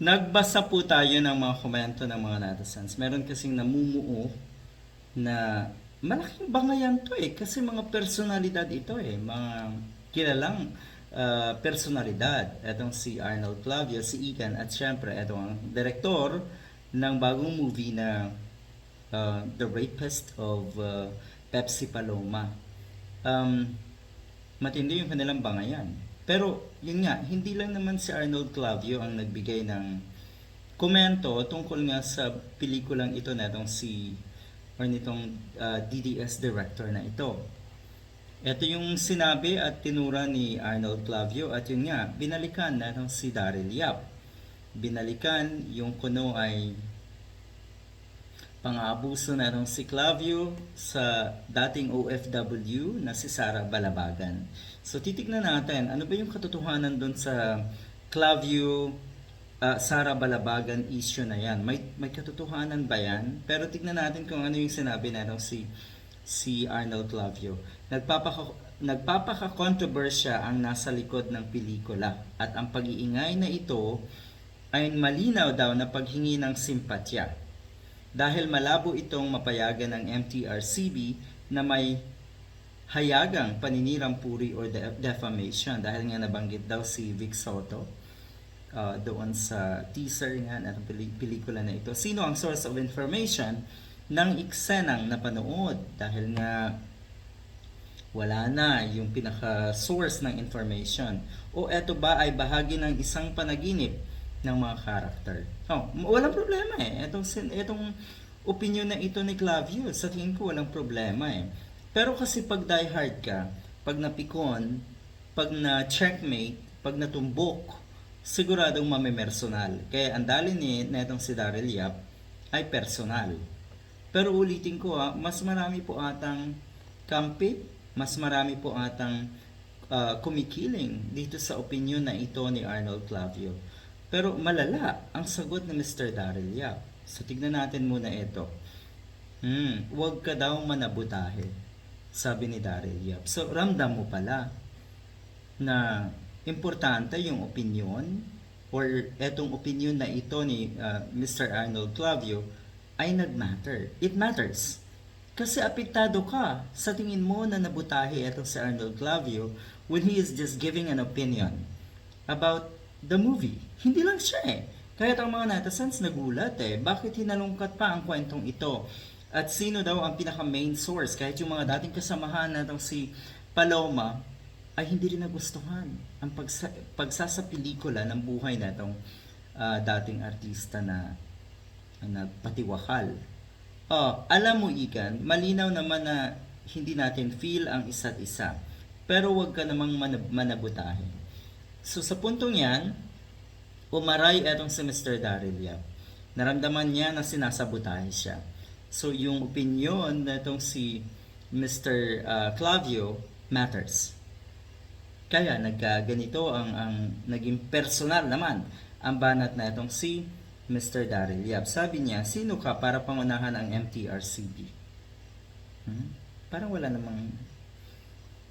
Nagbasa po tayo ng mga komento ng mga netizens. Meron kasing namumuo na malaking bangayan to eh. Kasi mga personalidad ito eh. Mga kilalang ah, personalidad. Etong si Arnold Clavio, si Igan, at syempre etong ang direktor ng bagong movie na ah, The Rapist of ah, Pepsi Paloma. Um, matindi yung kanilang bangayan. Pero yun nga, hindi lang naman si Arnold Clavio ang nagbigay ng komento tungkol nga sa pelikulang ito na itong si or nitong uh, DDS director na ito. Ito yung sinabi at tinura ni Arnold Clavio at yun nga, binalikan na itong si Daryl Yap. Binalikan yung kuno ay pang-aabuso na itong si Clavio sa dating OFW na si Sara Balabagan. So titignan natin, ano ba yung katotohanan doon sa Clavio ah, Sara Balabagan issue na yan? May, may katotohanan ba yan? Pero tignan natin kung ano yung sinabi na itong si, si Arnold Clavio. Nagpapaka, nagpapaka-controversya ang nasa likod ng pelikula at ang pag-iingay na ito ay malinaw daw na paghingi ng simpatya dahil malabo itong mapayagan ng MTRCB na may hayagang paninirang puri or de- defamation dahil nga nabanggit daw si Vic Soto uh, doon sa teaser nga ng peli- pelikula na ito. Sino ang source of information ng iksenang napanood? Dahil nga wala na yung pinaka-source ng information. O eto ba ay bahagi ng isang panaginip ng mga character? Oh, walang problema eh. Etong, sin- etong opinion na ito ni Clavio, sa tingin ko walang problema eh. Pero kasi pag diehard ka, pag napikon, pag na checkmate, pag natumbok, siguradong mamemersonal. Kaya ang dali ni netong si Daryl Yap ay personal. Pero ulitin ko ha, mas marami po atang kampi, mas marami po atang ah, kumikiling dito sa opinion na ito ni Arnold Clavio. Pero malala ang sagot ni Mr. Daryl Yap. So tignan natin muna ito. Hmm, huwag ka daw manabutahe, sabi ni Daryl Yap. So ramdam mo pala na importante yung opinion or etong opinion na ito ni ah, Mr. Arnold Clavio ay nagmatter. It matters. Kasi apektado ka sa tingin mo na nabutahe etong si Arnold Clavio when he is just giving an opinion about the movie. Hindi lang siya eh. Kaya ang mga netizens nagulat eh. Bakit hinalungkat pa ang kwentong ito? At sino daw ang pinaka main source? Kahit yung mga dating kasamahan natong si Paloma ay hindi rin nagustuhan ang pagsa, pagsasa pelikula ng buhay na itong ah, dating artista na na patiwakal. Oh, alam mo Igan, malinaw naman na hindi natin feel ang isa't isa. Pero wag ka namang manab- manabutahin. So sa puntong yan, umaray etong si Mr. Daryl Yap. Naramdaman niya na sinasabotahe siya. So yung opinion na itong si Mr. ah, Clavio matters. Kaya nagkaganito ang ang naging personal naman ang banat na itong si Mr. Daryl Yap. Sabi niya, sino ka para pangunahan ang MTRCB? Hmm? Parang wala namang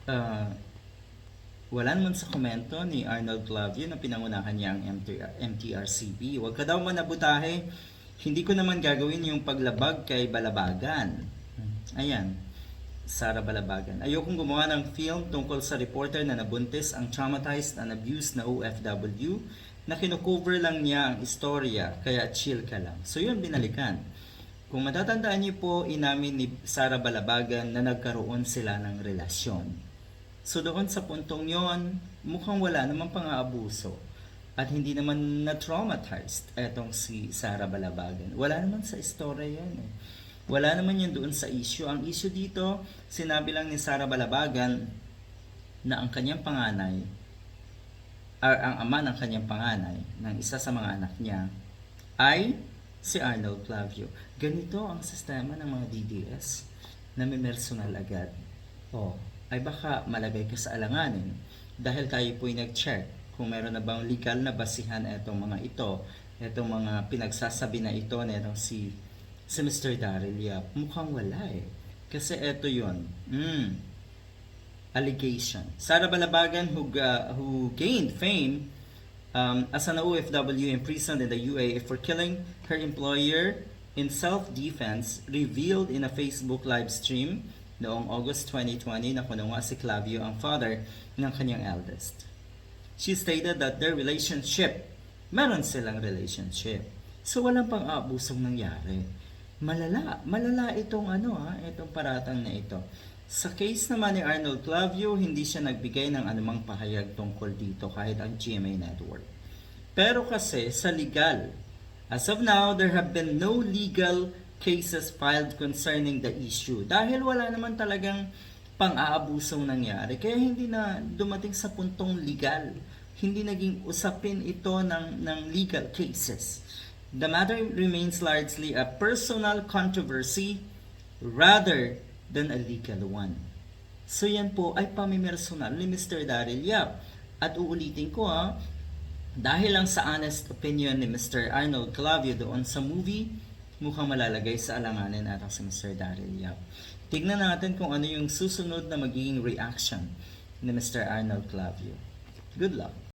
ah, wala naman sa komento ni Arnold Clavio na pinangunahan niya ang MTR, MTRCB. Huwag ka daw manabutahe. Hindi ko naman gagawin yung paglabag kay Balabagan. Ayan. Sara Balabagan. Ayokong gumawa ng film tungkol sa reporter na nabuntis ang traumatized and abused na OFW na kinukover lang niya ang istorya, kaya chill ka lang. So yun, binalikan. Kung matatandaan niyo po, inamin ni Sara Balabagan na nagkaroon sila ng relasyon. So doon sa puntong yon, mukhang wala namang pang-aabuso. At hindi naman na-traumatized etong si Sara Balabagan. Wala naman sa istorya yan eh. Wala naman yun doon sa issue. Ang issue dito, sinabi lang ni Sara Balabagan na ang kanyang panganay, or ang ama ng kanyang panganay, ng isa sa mga anak niya, ay si Arnold Clavio. Ganito ang sistema ng mga DDS na may personal agad. O, ay baka malagay ka sa alanganin dahil tayo po'y nag-check kung meron na bang legal na basihan itong mga ito, itong mga pinagsasabi na ito na itong si, si Mr. Daryl Yap. Mukhang wala eh. Kasi eto yon. Mm, allegation. Sara Balabagan who, uh, who gained fame um, as an OFW imprisoned in the UAE for killing her employer in self-defense revealed in a Facebook live stream noong August 2020 na si Clavio ang father ng kanyang eldest. She stated that their relationship, meron silang relationship. So walang pang abusong nangyari. Malala, malala itong ano ha, itong paratang na ito. Sa case naman ni Arnold Clavio, hindi siya nagbigay ng anumang pahayag tungkol dito kahit ang GMA Network. Pero kasi sa legal, as of now, there have been no legal cases filed concerning the issue. Dahil wala naman talagang pang-aabusong nangyari. Kaya hindi na dumating sa puntong legal. Hindi naging usapin ito ng, ng legal cases. The matter remains largely a personal controversy rather than a legal one. So yan po ay pamimersonal ni Mr. Daryl Yap. At uulitin ko ha, dahil lang sa honest opinion ni Mr. Arnold Clavio doon sa movie, mukhang malalagay sa alanganin atang si Mr. Daryl Yap. Tignan natin kung ano yung susunod na magiging reaction ni Mr. Arnold Clavio. Good luck!